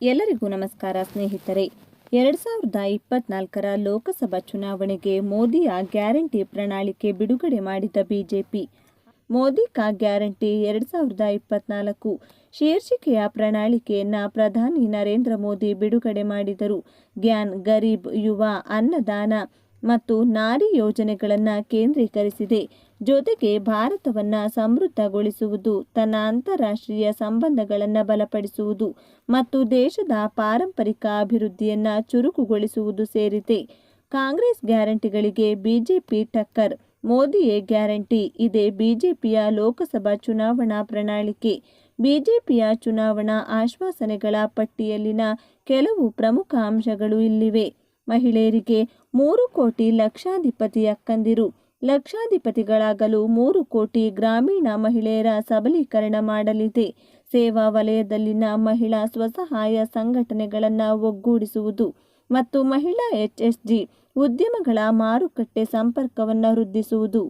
ಎಲ್ಲರಿಗೂ ನಮಸ್ಕಾರ, ಸ್ನೇಹಿತರೆ. ಎರಡ್ ಸಾವಿರದ ಇಪ್ಪತ್ನಾಲ್ಕರ ಲೋಕಸಭಾ ಚುನಾವಣೆಗೆ ಮೋದಿಯ ಗ್ಯಾರಂಟಿ ಪ್ರಣಾಳಿಕೆ ಬಿಡುಗಡೆ ಮಾಡಿದ ಬಿಜೆಪಿ. ಮೋದಿ ಕಾ ಗ್ಯಾರಂಟಿ ಎರಡು ಸಾವಿರದ ಇಪ್ಪತ್ನಾಲ್ಕು. ಶೀರ್ಷಿಕೆಯ ಪ್ರಣಾಳಿಕೆಯನ್ನ ಪ್ರಧಾನಿ ನರೇಂದ್ರ ಮೋದಿ ಬಿಡುಗಡೆ ಮಾಡಿದರು. ಗ್ಯಾನ್ ಗರೀಬ್ ಯುವ ಅನ್ನದಾನ ಮತ್ತು ನಾರಿ ಯೋಜನೆಗಳನ್ನು ಕೇಂದ್ರೀಕರಿಸಿದೆ. ಜೊತೆಗೆ ಭಾರತವನ್ನ ಸಮೃದ್ಧಗೊಳಿಸುವುದು, ತನ್ನ ಅಂತಾರಾಷ್ಟ್ರೀಯ ಸಂಬಂಧಗಳನ್ನು ಬಲಪಡಿಸುವುದು ಮತ್ತು ದೇಶದ ಪಾರಂಪರಿಕ ಅಭಿವೃದ್ಧಿಯನ್ನು ಚುರುಕುಗೊಳಿಸುವುದು ಸೇರಿದೆ. ಕಾಂಗ್ರೆಸ್ ಗ್ಯಾರಂಟಿಗಳಿಗೆ ಬಿಜೆಪಿ ಟಕ್ಕರ್, ಮೋದಿಯೇ ಗ್ಯಾರಂಟಿ, ಇದೆ ಬಿಜೆಪಿಯ ಲೋಕಸಭಾ ಚುನಾವಣಾ ಪ್ರಣಾಳಿಕೆ. ಬಿಜೆಪಿಯ ಚುನಾವಣಾ ಆಶ್ವಾಸನೆಗಳ ಪಟ್ಟಿಯಲ್ಲಿನ ಕೆಲವು ಪ್ರಮುಖ ಅಂಶಗಳು ಇಲ್ಲಿವೆ. ಮಹಿಳೆಯರಿಗೆ ಮೂರು ಕೋಟಿ ಲಕ್ಷಾಧಿಪತಿ ಅಕ್ಕಂದಿರು ಲಕ್ಷಾಧಿಪತಿಗಳಾಗಲು ಮೂರು ಕೋಟಿ ಗ್ರಾಮೀಣ ಮಹಿಳೆಯರ ಸಬಲೀಕರಣ ಮಾಡಲಿದೆ. ಸೇವಾ ವಲಯದಲ್ಲಿನ ಮಹಿಳಾ ಸ್ವಸಹಾಯ ಸಂಘಟನೆಗಳನ್ನು ಒಗ್ಗೂಡಿಸುವುದು ಮತ್ತು ಮಹಿಳಾ ಎಚ್ಎಸ್ಜಿ ಉದ್ಯಮಗಳ ಮಾರುಕಟ್ಟೆ ಸಂಪರ್ಕವನ್ನು ವೃದ್ಧಿಸುವುದು.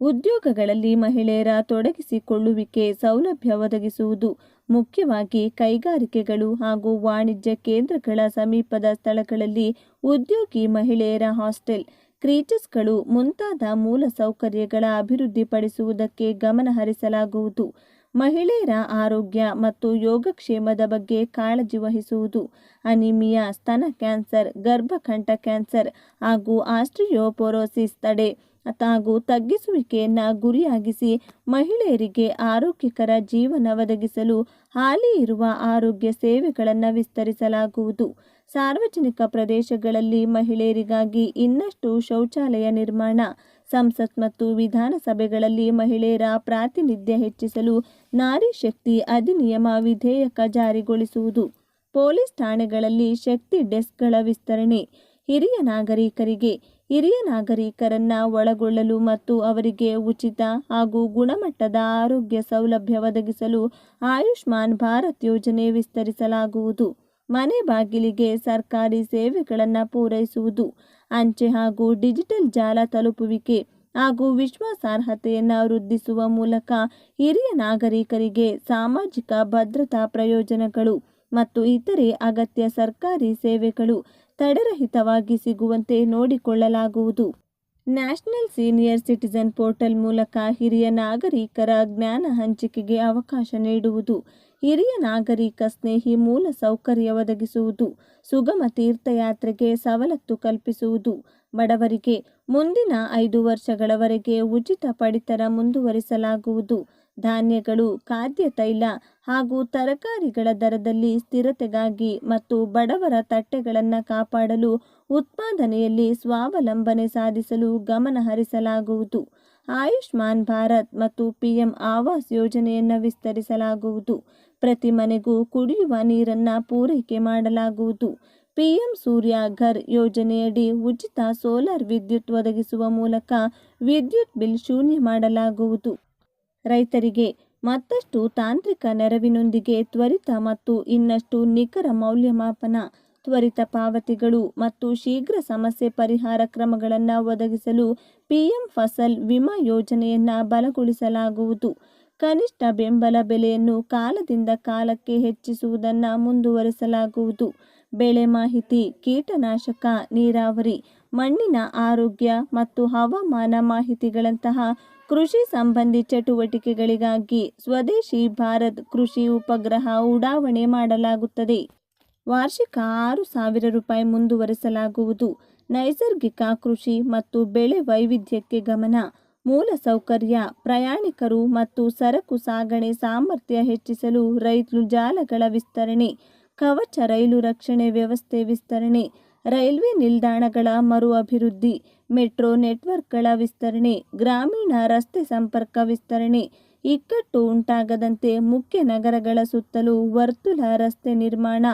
ಉದ್ಯೋಗಗಳಲ್ಲಿ ಮಹಿಳೆಯರ ತೊಡಗಿಸಿಕೊಳ್ಳುವಿಕೆ ಸೌಲಭ್ಯ ಒದಗಿಸುವುದು, ಮುಖ್ಯವಾಗಿ ಕೈಗಾರಿಕೆಗಳು ಹಾಗೂ ವಾಣಿಜ್ಯ ಕೇಂದ್ರಗಳ ಸಮೀಪದ ಸ್ಥಳಗಳಲ್ಲಿ ಉದ್ಯೋಗಿ ಮಹಿಳೆಯರ ಹಾಸ್ಟೆಲ್ ಕ್ರೀಚಸ್ಗಳು ಮುಂತಾದ ಮೂಲ ಸೌಕರ್ಯಗಳ ಅಭಿವೃದ್ಧಿಪಡಿಸುವುದಕ್ಕೆ ಗಮನ ಹರಿಸಲಾಗುವುದು. ಮಹಿಳೆಯರ ಆರೋಗ್ಯ ಮತ್ತು ಯೋಗಕ್ಷೇಮದ ಬಗ್ಗೆ ಕಾಳಜಿ ವಹಿಸುವುದು. ಅನಿಮಿಯಾ, ಸ್ತನ ಕ್ಯಾನ್ಸರ್, ಗರ್ಭಕಂಠ ಕ್ಯಾನ್ಸರ್ ಹಾಗೂ ಆಸ್ಟ್ರಿಯೋಪೊರೋಸಿಸ್ ತಡೆ ಹಾಗೂ ತಗ್ಗಿಸುವಿಕೆಯನ್ನು ಗುರಿಯಾಗಿಸಿ ಮಹಿಳೆಯರಿಗೆ ಆರೋಗ್ಯಕರ ಜೀವನ ಒದಗಿಸಲು ಹಾಲಿ ಇರುವ ಆರೋಗ್ಯ ಸೇವೆಗಳನ್ನು ವಿಸ್ತರಿಸಲಾಗುವುದು. ಸಾರ್ವಜನಿಕ ಪ್ರದೇಶಗಳಲ್ಲಿ ಮಹಿಳೆಯರಿಗಾಗಿ ಇನ್ನಷ್ಟು ಶೌಚಾಲಯ ನಿರ್ಮಾಣ. ಸಂಸತ್ ಮತ್ತು ವಿಧಾನಸಭೆಗಳಲ್ಲಿ ಮಹಿಳೆಯರ ಪ್ರಾತಿನಿಧ್ಯ ಹೆಚ್ಚಿಸಲು ನಾರಿ ಶಕ್ತಿ ಅಧಿನಿಯಮ ವಿಧೇಯಕ ಜಾರಿಗೊಳಿಸುವುದು. ಪೊಲೀಸ್ ಠಾಣೆಗಳಲ್ಲಿ ಶಕ್ತಿ ಡೆಸ್ಕ್ಗಳ ವಿಸ್ತರಣೆ. ಹಿರಿಯ ನಾಗರಿಕರಿಗೆ, ಹಿರಿಯ ನಾಗರಿಕರನ್ನ ಒಳಗೊಳ್ಳಲು ಮತ್ತು ಅವರಿಗೆ ಉಚಿತ ಹಾಗೂ ಗುಣಮಟ್ಟದ ಆರೋಗ್ಯ ಸೌಲಭ್ಯ ಒದಗಿಸಲು ಆಯುಷ್ಮಾನ್ ಭಾರತ್ ಯೋಜನೆ ವಿಸ್ತರಿಸಲಾಗುವುದು. ಮನೆ ಬಾಗಿಲಿಗೆ ಸರ್ಕಾರಿ ಸೇವೆಗಳನ್ನು ಪೂರೈಸುವುದು, ಅಂಚೆ ಹಾಗೂ ಡಿಜಿಟಲ್ ಜಾಲ ತಲುಪುವಿಕೆ ಹಾಗೂ ವಿಶ್ವಾಸಾರ್ಹತೆಯನ್ನು ವೃದ್ಧಿಸುವ ಮೂಲಕ ಹಿರಿಯ ನಾಗರಿಕರಿಗೆ ಸಾಮಾಜಿಕ ಭದ್ರತಾ ಪ್ರಯೋಜನಗಳು ಮತ್ತು ಇತರೆ ಅಗತ್ಯ ಸರ್ಕಾರಿ ಸೇವೆಗಳು ತಡೆರಹಿತವಾಗಿ ಸಿಗುವಂತೆ ನೋಡಿಕೊಳ್ಳಲಾಗುವುದು. ನ್ಯಾಷನಲ್ ಸೀನಿಯರ್ ಸಿಟಿಜನ್ ಪೋರ್ಟಲ್ ಮೂಲಕ ಹಿರಿಯ ನಾಗರಿಕರ ಜ್ಞಾನ ಹಂಚಿಕೆಗೆ ಅವಕಾಶ ನೀಡುವುದು ಹಿರಿಯ ನಾಗರಿಕ ಸ್ನೇಹಿ ಮೂಲ ಸೌಕರ್ಯ ಒದಗಿಸುವುದು, ಸುಗಮ ತೀರ್ಥಯಾತ್ರೆಗೆ ಸವಲತ್ತು ಕಲ್ಪಿಸುವುದು. ಬಡವರಿಗೆ ಮುಂದಿನ ಐದು ವರ್ಷಗಳವರೆಗೆ ಉಚಿತ ಪಡಿತರ ಮುಂದುವರಿಸಲಾಗುವುದು. ಧಾನ್ಯಗಳು, ಖಾದ್ಯ ತೈಲ ಹಾಗೂ ತರಕಾರಿಗಳ ದರದಲ್ಲಿ ಸ್ಥಿರತೆಗಾಗಿ ಮತ್ತು ಬಡವರ ತಟ್ಟೆಗಳನ್ನು ಕಾಪಾಡಲು ಉತ್ಪಾದನೆಯಲ್ಲಿ ಸ್ವಾವಲಂಬನೆ ಸಾಧಿಸಲು ಗಮನ ಹರಿಸಲಾಗುವುದು. ಆಯುಷ್ಮಾನ್ ಭಾರತ್ ಮತ್ತು ಪಿಎಂ ಆವಾಸ್ ಯೋಜನೆಯನ್ನು ವಿಸ್ತರಿಸಲಾಗುವುದು. ಪ್ರತಿ ಮನೆಗೂ ಕುಡಿಯುವ ನೀರನ್ನು ಪೂರೈಕೆ ಮಾಡಲಾಗುವುದು. ಪಿಎಂ ಸೂರ್ಯ ಘರ್ ಯೋಜನೆಯಡಿ ಉಚಿತ ಸೋಲಾರ್ ವಿದ್ಯುತ್ ಒದಗಿಸುವ ಮೂಲಕ ವಿದ್ಯುತ್ ಬಿಲ್ ಶೂನ್ಯ ಮಾಡಲಾಗುವುದು. ರೈತರಿಗೆ ಮತ್ತಷ್ಟು ತಾಂತ್ರಿಕ ನೆರವಿನೊಂದಿಗೆ ತ್ವರಿತ ಮತ್ತು ಇನ್ನಷ್ಟು ನಿಖರ ಮೌಲ್ಯಮಾಪನ, ತ್ವರಿತ ಪಾವತಿಗಳು ಮತ್ತು ಶೀಘ್ರ ಸಮಸ್ಯೆ ಪರಿಹಾರ ಕ್ರಮಗಳನ್ನು ಒದಗಿಸಲು ಪಿಎಂ ಫಸಲ್ ವಿಮಾ ಯೋಜನೆಯನ್ನು ಬಲಗೊಳಿಸಲಾಗುವುದು. ಕನಿಷ್ಠ ಬೆಂಬಲ ಬೆಲೆಯನ್ನು ಕಾಲದಿಂದ ಕಾಲಕ್ಕೆ ಹೆಚ್ಚಿಸುವುದನ್ನು ಮುಂದುವರಿಸಲಾಗುವುದು. ಬೆಳೆ ಮಾಹಿತಿ, ಕೀಟನಾಶಕ, ನೀರಾವರಿ, ಮಣ್ಣಿನ ಆರೋಗ್ಯ ಮತ್ತು ಹವಾಮಾನ ಮಾಹಿತಿಗಳಂತಹ ಕೃಷಿ ಸಂಬಂಧಿ ಚಟುವಟಿಕೆಗಳಿಗಾಗಿ ಸ್ವದೇಶಿ ಭಾರತ್ ಕೃಷಿ ಉಪಗ್ರಹ ಉಡಾವಣೆ ಮಾಡಲಾಗುತ್ತದೆ. ವಾರ್ಷಿಕ ಆರು ಸಾವಿರ ರೂಪಾಯಿ ಮುಂದುವರಿಸಲಾಗುವುದು. ನೈಸರ್ಗಿಕ ಕೃಷಿ ಮತ್ತು ಬೆಳೆ ವೈವಿಧ್ಯಕ್ಕೆ ಗಮನ. ಮೂಲಸೌಕರ್ಯ ಪ್ರಯಾಣಿಕರು ಮತ್ತು ಸರಕು ಸಾಗಣೆ ಸಾಮರ್ಥ್ಯ ಹೆಚ್ಚಿಸಲು ರೈಲು ಜಾಲಗಳ ವಿಸ್ತರಣೆ, ಕವಚ ರೈಲು ರಕ್ಷಣೆ ವ್ಯವಸ್ಥೆ ವಿಸ್ತರಣೆ, ರೈಲ್ವೆ ನಿಲ್ದಾಣಗಳ ಮರು ಅಭಿವೃದ್ಧಿ, ಮೆಟ್ರೋ ನೆಟ್ವರ್ಕ್ಗಳ ವಿಸ್ತರಣೆ, ಗ್ರಾಮೀಣ ರಸ್ತೆ ಸಂಪರ್ಕ ವಿಸ್ತರಣೆ, ಇಕ್ಕಟ್ಟು ಉಂಟಾಗದಂತೆ ಮುಖ್ಯ ನಗರಗಳ ಸುತ್ತಲೂ ವರ್ತುಲ ರಸ್ತೆ ನಿರ್ಮಾಣ,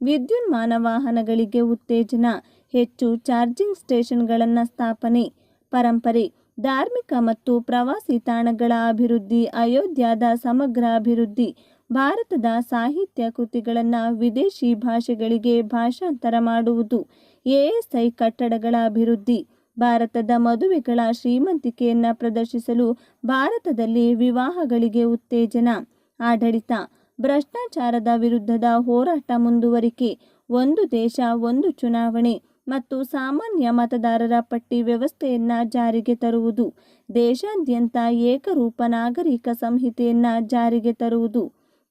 ವಿದ್ಯುನ್ಮಾನ ವಾಹನಗಳಿಗೆ ಉತ್ತೇಜನ, ಹೆಚ್ಚು ಚಾರ್ಜಿಂಗ್ ಸ್ಟೇಷನ್ಗಳನ್ನು ಸ್ಥಾಪನೆ, ಪರಂಪರೆ ಧಾರ್ಮಿಕ ಮತ್ತು ಪ್ರವಾಸಿ ತಾಣಗಳ ಅಭಿವೃದ್ಧಿ, ಅಯೋಧ್ಯದ ಸಮಗ್ರ ಅಭಿವೃದ್ಧಿ, ಭಾರತದ ಸಾಹಿತ್ಯ ಕೃತಿಗಳನ್ನು ವಿದೇಶಿ ಭಾಷೆಗಳಿಗೆ ಭಾಷಾಂತರ ಮಾಡುವುದು, ಎಎಸ್ಐ ಕಟ್ಟಡಗಳ ಅಭಿವೃದ್ಧಿ, ಭಾರತದ ಮದುವೆಗಳ ಶ್ರೀಮಂತಿಕೆಯನ್ನು ಪ್ರದರ್ಶಿಸಲು ಭಾರತದಲ್ಲಿ ವಿವಾಹಗಳಿಗೆ ಉತ್ತೇಜನ, ಆಡಳಿತ, ಭ್ರಷ್ಟಾಚಾರದ ವಿರುದ್ಧದ ಹೋರಾಟ ಮುಂದುವರಿಕೆ, ಒಂದು ದೇಶ, ಒಂದು ಚುನಾವಣೆ ಮತ್ತು ಸಾಮಾನ್ಯ ಮತದಾರರ ಪಟ್ಟಿ ವ್ಯವಸ್ಥೆಯನ್ನು ಜಾರಿಗೆ ತರುವುದು, ದೇಶಾದ್ಯಂತ ಏಕರೂಪ ನಾಗರಿಕ ಸಂಹಿತೆಯನ್ನು ಜಾರಿಗೆ ತರುವುದು,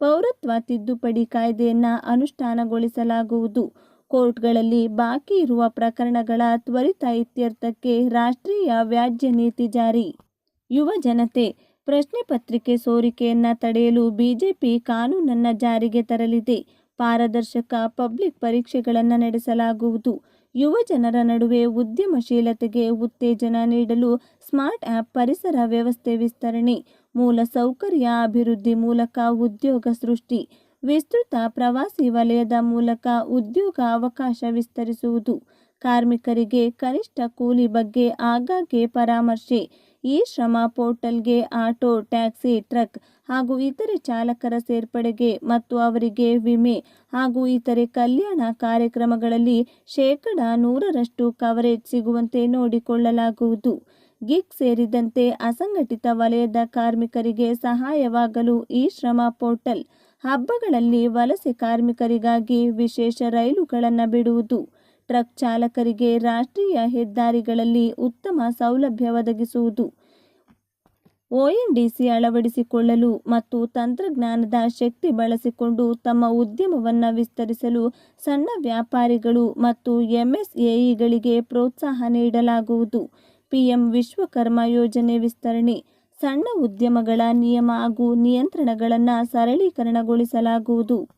ಪೌರತ್ವ ತಿದ್ದುಪಡಿ ಕಾಯ್ದೆಯನ್ನು ಅನುಷ್ಠಾನಗೊಳಿಸಲಾಗುವುದು, ಕೋರ್ಟ್ಗಳಲ್ಲಿ ಬಾಕಿ ಇರುವ ಪ್ರಕರಣಗಳ ತ್ವರಿತ ಇತ್ಯರ್ಥಕ್ಕೆ ರಾಷ್ಟ್ರೀಯ ವ್ಯಾಜ್ಯ ನೀತಿ ಜಾರಿ. ಯುವ ಜನತೆ ಪ್ರಶ್ನೆ ಪತ್ರಿಕೆ ಸೋರಿಕೆಯನ್ನು ತಡೆಯಲು ಬಿಜೆಪಿ ಕಾನೂನನ್ನು ಜಾರಿಗೆ ತರಲಿದೆ. ಪಾರದರ್ಶಕ ಪಬ್ಲಿಕ್ ಪರೀಕ್ಷೆಗಳನ್ನು ನಡೆಸಲಾಗುವುದು. ಯುವ ಜನರ ನಡುವೆ ಉದ್ಯಮಶೀಲತೆಗೆ ಉತ್ತೇಜನ ನೀಡಲು ಸ್ಮಾರ್ಟ್ ಆ್ಯಪ್ ಪರಿಸರ ವ್ಯವಸ್ಥೆ ವಿಸ್ತರಣೆ, ಮೂಲ ಸೌಕರ್ಯ ಅಭಿವೃದ್ಧಿ ಮೂಲಕ ಉದ್ಯೋಗ ಸೃಷ್ಟಿ, ವಿಸ್ತೃತ ಪ್ರವಾಸಿ ವಲಯದ ಮೂಲಕ ಉದ್ಯೋಗ ಅವಕಾಶ ವಿಸ್ತರಿಸುವುದು, ಕಾರ್ಮಿಕರಿಗೆ ಕನಿಷ್ಠ ಕೂಲಿ ಬಗ್ಗೆ ಆಗಾಗ್ಗೆ ಪರಾಮರ್ಶೆ, ಈ ಶ್ರಮ ಪೋರ್ಟಲ್ಗೆ ಆಟೋ, ಟ್ಯಾಕ್ಸಿ, ಟ್ರಕ್ ಹಾಗೂ ಇತರೆ ಚಾಲಕರ ಸೇರ್ಪಡೆಗೆ ಮತ್ತು ಅವರಿಗೆ ವಿಮೆ ಹಾಗೂ ಇತರೆ ಕಲ್ಯಾಣ ಕಾರ್ಯಕ್ರಮಗಳಲ್ಲಿ ಶೇಕಡ ನೂರರಷ್ಟು ಕವರೇಜ್ ಸಿಗುವಂತೆ ನೋಡಿಕೊಳ್ಳಲಾಗುವುದು. ಗಿಗ್ ಸೇರಿದಂತೆ ಅಸಂಘಟಿತ ವಲಯದ ಕಾರ್ಮಿಕರಿಗೆ ಸಹಾಯವಾಗಲು ಈ ಶ್ರಮ ಪೋರ್ಟಲ್ ಹಬ್ಬಗಳಲ್ಲಿ ವಲಸೆ ಕಾರ್ಮಿಕರಿಗಾಗಿ ವಿಶೇಷ ರೈಲುಗಳನ್ನು ಬಿಡುವುದು. ಟ್ರಕ್ ಚಾಲಕರಿಗೆ ರಾಷ್ಟ್ರೀಯ ಹೆದ್ದಾರಿಗಳಲ್ಲಿ ಉತ್ತಮ ಸೌಲಭ್ಯ ಒದಗಿಸುವುದು. ಒಎನ್ಡಿಸಿ ಅಳವಡಿಸಿಕೊಳ್ಳಲು ಮತ್ತು ತಂತ್ರಜ್ಞಾನದ ಶಕ್ತಿ ಬಳಸಿಕೊಂಡು ತಮ್ಮ ಉದ್ಯಮವನ್ನು ವಿಸ್ತರಿಸಲು ಸಣ್ಣ ವ್ಯಾಪಾರಿಗಳು ಮತ್ತು ಎಂಎಸ್ಎಇಗಳಿಗೆ ಪ್ರೋತ್ಸಾಹ ನೀಡಲಾಗುವುದು. ಪಿಎಂ ವಿಶ್ವಕರ್ಮ ಯೋಜನೆ ವಿಸ್ತರಣೆ, ಸಣ್ಣ ಉದ್ಯಮಗಳ ನಿಯಮ ಹಾಗೂ ನಿಯಂತ್ರಣಗಳನ್ನು ಸರಳೀಕರಣಗೊಳಿಸಲಾಗುವುದು.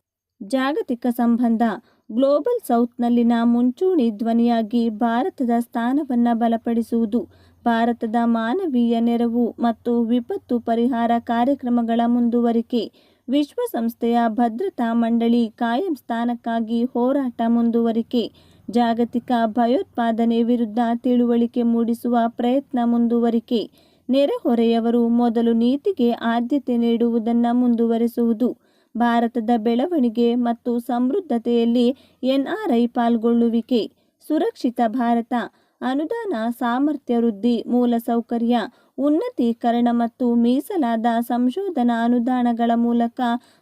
ಜಾಗತಿಕ ಸಂಬಂಧ, ಗ್ಲೋಬಲ್ ಸೌತ್ನಲ್ಲಿನ ಮುಂಚೂಣಿ ಧ್ವನಿಯಾಗಿ ಭಾರತದ ಸ್ಥಾನವನ್ನು ಬಲಪಡಿಸುವುದು. ಭಾರತದ ಮಾನವೀಯ ನೆರವು ಮತ್ತು ವಿಪತ್ತು ಪರಿಹಾರ ಕಾರ್ಯಕ್ರಮಗಳ ಮುಂದುವರಿಕೆ. ವಿಶ್ವಸಂಸ್ಥೆಯ ಭದ್ರತಾ ಮಂಡಳಿ ಕಾಯಂ ಸ್ಥಾನಕ್ಕಾಗಿ ಹೋರಾಟ ಮುಂದುವರಿಕೆ. ಜಾಗತಿಕ ಭಯೋತ್ಪಾದನೆ ವಿರುದ್ಧ ತಿಳುವಳಿಕೆ ಮೂಡಿಸುವ ಪ್ರಯತ್ನ ಮುಂದುವರಿಕೆ. ನೆರೆಹೊರೆಯವರು ಮೊದಲು ನೀತಿಗೆ ಆದ್ಯತೆ ನೀಡುವುದನ್ನು ಮುಂದುವರೆಸುವುದು. ಭಾರತದ ಬೆಳವಣಿಗೆ ಮತ್ತು ಸಮೃದ್ಧತೆಯಲ್ಲಿ ಎನ್ಆರ್ಐ ಪಾಲ್ಗೊಳ್ಳುವಿಕೆ. ಸುರಕ್ಷಿತ ಭಾರತ. ಅನುದಾನ, ಸಾಮರ್ಥ್ಯ ವೃದ್ಧಿ ಮೂಲಸೌಕರ್ಯ ಉನ್ನತೀಕರಣ ಮತ್ತು ಮೀಸಲಾದ ಸಂಶೋಧನಾ ಅನುದಾನಗಳ ಮೂಲಕ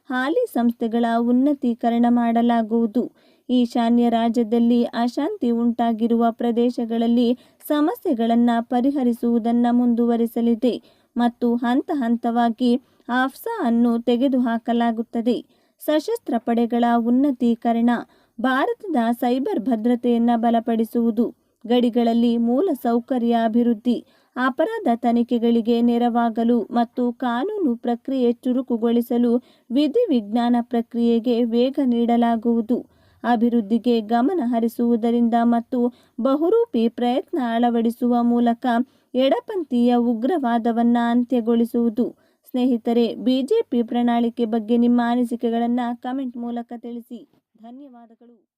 ಹಾಲಿ ಸಂಸ್ಥೆಗಳ ಉನ್ನತೀಕರಣ ಮಾಡಲಾಗುವುದು. ಈಶಾನ್ಯ ರಾಜ್ಯದಲ್ಲಿ ಅಶಾಂತಿ ಉಂಟಾಗಿರುವ ಪ್ರದೇಶಗಳಲ್ಲಿ ಸಮಸ್ಯೆಗಳನ್ನು ಪರಿಹರಿಸುವುದನ್ನು ಮುಂದುವರಿಸಲಿದೆ ಮತ್ತು ಹಂತ ಹಂತವಾಗಿ ಆಫ್ಸಾ ಅನ್ನು ತೆಗೆದುಹಾಕಲಾಗುತ್ತದೆ. ಸಶಸ್ತ್ರ ಪಡೆಗಳ ಉನ್ನತೀಕರಣ, ಭಾರತದ ಸೈಬರ್ ಭದ್ರತೆಯನ್ನು ಬಲಪಡಿಸುವುದು ಗಡಿಗಳಲ್ಲಿ ಮೂಲ ಸೌಕರ್ಯ ಅಭಿವೃದ್ಧಿ ಅಪರಾಧ ತನಿಖೆಗಳಿಗೆ ನೆರವಾಗಲು ಮತ್ತು ಕಾನೂನು ಪ್ರಕ್ರಿಯೆ ಚುರುಕುಗೊಳಿಸಲು ವಿಧಿವಿಜ್ಞಾನ ಪ್ರಕ್ರಿಯೆಗೆ ವೇಗ ನೀಡಲಾಗುವುದು. ಅಭಿವೃದ್ಧಿಗೆ ಗಮನ ಹರಿಸುವುದರಿಂದ ಮತ್ತು ಬಹುರೂಪಿ ಪ್ರಯತ್ನ ಅಳವಡಿಸುವ ಮೂಲಕ ಎಡಪಂಥೀಯ ಉಗ್ರವಾದವನ್ನು ಅಂತ್ಯಗೊಳಿಸುವುದು. ಸ್ನೇಹಿತರೆ, ಬಿಜೆಪಿ ಪ್ರಣಾಳಿಕೆ ಬಗ್ಗೆ ನಿಮ್ಮ ಅನಿಸಿಕೆಗಳನ್ನು ಕಮೆಂಟ್ ಮೂಲಕ ತಿಳಿಸಿ. ಧನ್ಯವಾದಗಳು.